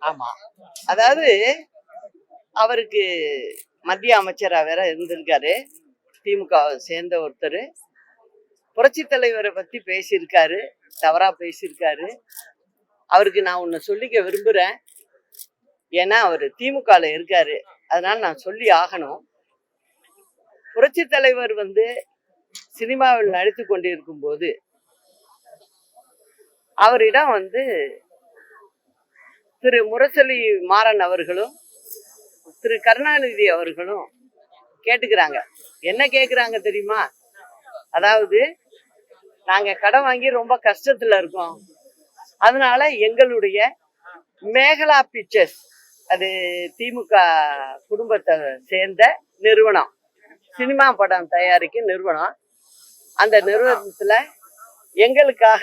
ஆமா. அதாவது அவருக்கு மத்திய அமைச்சரா வேற இருந்திருக்காரு. திமுக சேர்ந்த ஒருத்தர். புரட்சி தலைவரை பத்தி பேசியிருக்காரு. தவறா பேசியிருக்காரு. அவருக்கு நான் ஒன்று சொல்லிக்க விரும்புகிறேன் ஏன்னா அவர் திமுகவில் இருக்காரு. அதனால நான் சொல்லி ஆகணும். புரட்சி தலைவர் வந்து சினிமாவில் நடித்து கொண்டிருக்கும் போது அவரிடம் வந்து திரு முரசொலி மாறன் அவர்களும் திரு கருணாநிதி அவர்களும் கேட்டுக்கிறாங்க. என்ன கேட்குறாங்க தெரியுமா? அதாவது நாங்கள் கடன் வாங்கி ரொம்ப கஷ்டத்தில் இருக்கோம். அதனால எங்களுடைய மேகலா பிக்சர்ஸ் அது திமுக குடும்பத்தை சேர்ந்த நிறுவனம் சினிமா படம் தயாரிக்கும் நிறுவனம் அந்த நிறுவனத்தில் எங்களுக்காக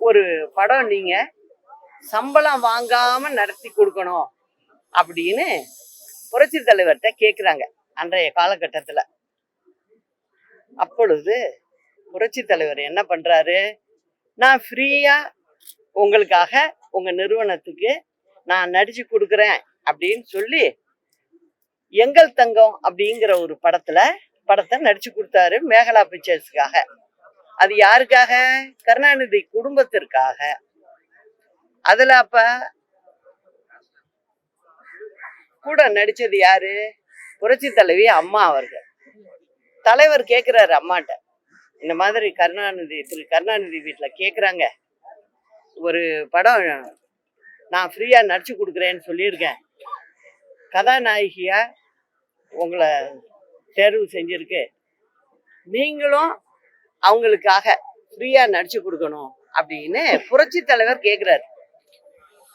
ஒரு படம் நீங்கள் சம்பளம் வாங்காம நடத்தி கொடுக்கணும் அப்படின்னு புரட்சி தலைவர்கிட்ட கேட்குறாங்க அன்றைய காலகட்டத்தில். அப்பொழுது புரட்சி தலைவர் என்ன பண்ணுறாரு நான் ஃப்ரீயாக உங்களுக்காக உங்கள் நிறுவனத்துக்கு நான் நடிச்சு கொடுக்குறேன் அப்படின்னு சொல்லி எங்கள் தங்கம் அப்படிங்கிற ஒரு படத்தில் படத்தை நடிச்சு கொடுத்தாரு மேகலா பிக்சர்ஸ்க்காக அது யாருக்காக? கருணாநிதி குடும்பத்திற்காக. அதுல அப்ப கூட நடிச்சது யாரு? புரட்சி தலைவி அம்மா அவர்கள். தலைவர் கேக்குறாரு அம்மாட்ட. இந்த மாதிரி கருணாநிதி திரு கருணாநிதி வீட்டுல கேக்குறாங்க. ஒரு படம் நான் ஃப்ரீயா நடிச்சு கொடுக்குறேன்னு சொல்லியிருக்கேன். கதாநாயகியா உங்களை தேர்வு செஞ்சிருக்கு. நீங்களும் அவங்களுக்காக ஃப்ரீயா நடிச்சு கொடுக்கணும் அப்படின்னு புரட்சி தலைவர் கேக்குறாரு.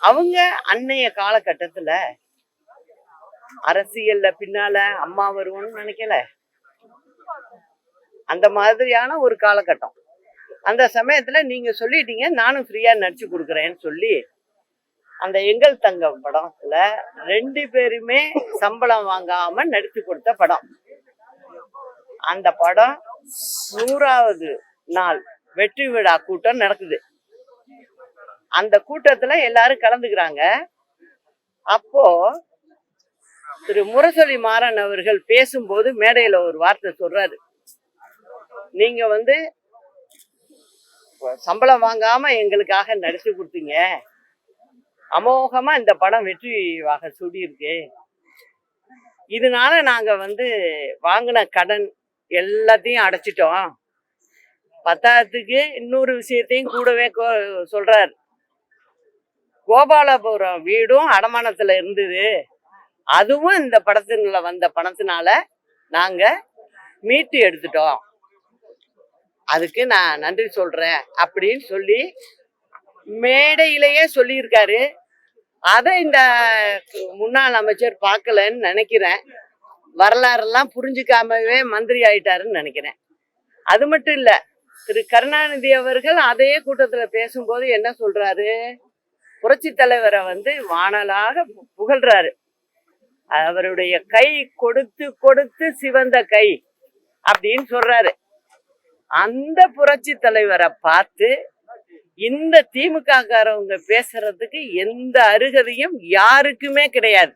அவங்க அன்னைய காலகட்டத்துல அரசியல்ல பின்னால அம்மா வருவோம்னு நினைக்கல. அந்த மாதிரியான ஒரு காலகட்டம். அந்த சமயத்துல நீங்க சொல்லிட்டீங்க நானும் ஃப்ரீயா நடிச்சு கொடுக்குறேன்னு சொல்லி அந்த எங்கள் தங்கம் படத்துல ரெண்டு பேருமே சம்பளம் வாங்காம நடித்து கொடுத்த படம். அந்த படம் நூறாவது நாள் வெற்றி விழா கூட்டம் நடக்குது. அந்த கூட்டத்துல எல்லாரும் கலந்துக்கிறாங்க. அப்போ திரு முரசொலி மாறன் அவர்கள் பேசும்போது மேடையில ஒரு வார்த்தை சொல்றாரு. நீங்க வந்து சம்பளம் வாங்காம எங்களுக்காக நடிச்சு கொடுத்தீங்க. அமோகமா இந்த படம் வெற்றி வாக சூடியிருக்கு இதனால நாங்க வந்து வாங்கின கடன் எல்லாத்தையும் அடைச்சிட்டோம். பத்தாயிரத்துக்கு இன்னொரு விஷயத்தையும் கூடவே கோ- சொல்றாரு. கோபாலபுரம் வீடும் அடமானத்தில் இருந்தது. அதுவும் இந்த படத்துல வந்த பணத்தினால நாங்கள் மீட்டு எடுத்துட்டோம். அதுக்கு நான் நன்றி சொல்கிறேன் அப்படின்னு சொல்லி மேடையிலேயே சொல்லியிருக்காரு. அதை இந்த முன்னாள் அமைச்சர் பார்க்கலன்னு நினைக்கிறேன். வரலாறுலாம் புரிஞ்சுக்காமவே மந்திரி ஆயிட்டாருன்னு நினைக்கிறேன். அது மட்டும் இல்லை திரு கருணாநிதி அவர்கள் அதே கூட்டத்தில் பேசும்போது என்ன சொல்கிறாரு புரட்சி தலைவரை வந்து வானலாக பு- புகழ்றாரு. அவருடைய கை கொடுத்து கொடுத்து சிவந்த கை அப்படின்னு சொல்றாரு. அந்த புரட்சி தலைவரை பார்த்து இந்த திமுக காரவங்க பேசுறதுக்கு எந்த அருகதையும் யாருக்குமே கிடையாது.